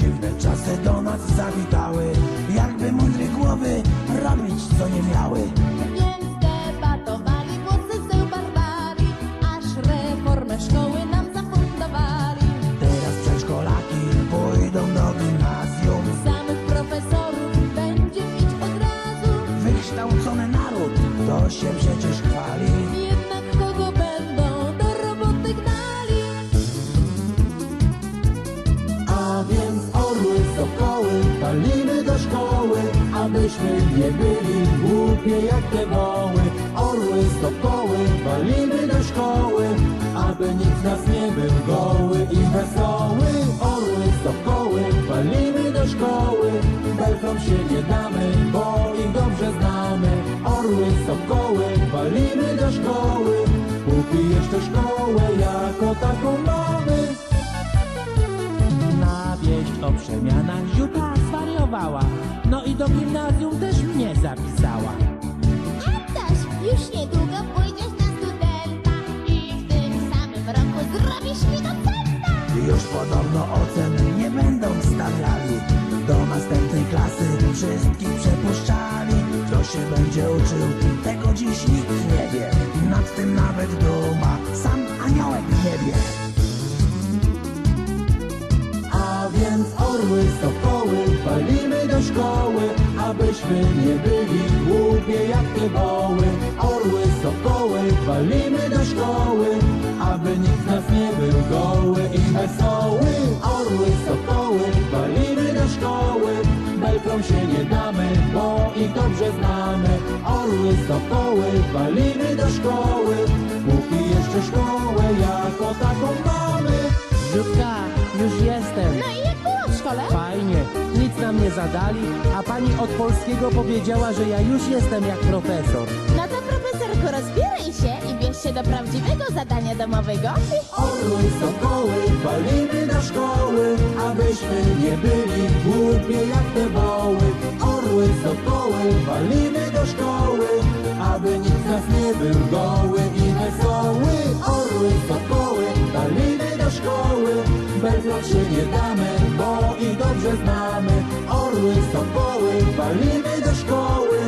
Dziwne czasy do nas zawitały. Jakby mądre głowy robić co nie miały. Więc debatowali muzycy barbari Aż reformę szkoły nam zafundowali. Teraz przedszkolaki pójdą do gimnazjum. Samych profesorów będzie mieć od razu. Wykształcony naród, to się przecież chwali. Abyśmy nie byli głupie jak te woły. Orły stokoły walimy do szkoły, aby nikt z nas nie był goły i wesoły. Orły stokoły walimy do szkoły, belkom się nie damy, bo ich dobrze znamy. Orły stokoły walimy do szkoły, póki jeszcze szkołę jako taką mamy. Na wieść o przemianach Ziuta zwariowała. Do gimnazjum też mnie zapisała. Antoś, już niedługo pójdziesz na studenta i w tym samym roku zrobisz mi docenta. Już podobno ocen nie będą stawiali Do następnej klasy wszystkich przepuszczali Kto się będzie uczył, tego dziś nikt nie wie Nad tym nawet duma, sam orły stokoły walimy do szkoły, abyśmy nie byli głupie jak te woły. Orły stokoły walimy do szkoły, aby nikt z nas nie był goły i wesoły. Orły stokoły walimy do szkoły, belkom się nie damy, bo ich dobrze znamy. Orły stokoły walimy do szkoły, póki jeszcze szkołę jako taką mamy. Nic nam nie zadali, a pani od polskiego powiedziała, że ja już jestem jak profesor. No to profesorku, rozbieraj się i bierz się do prawdziwego zadania domowego. Orły sokoły walimy do szkoły, abyśmy nie byli głupie jak te woły. nie damy, bo i dobrze znamy. Orły, sopoły, palimy do szkoły.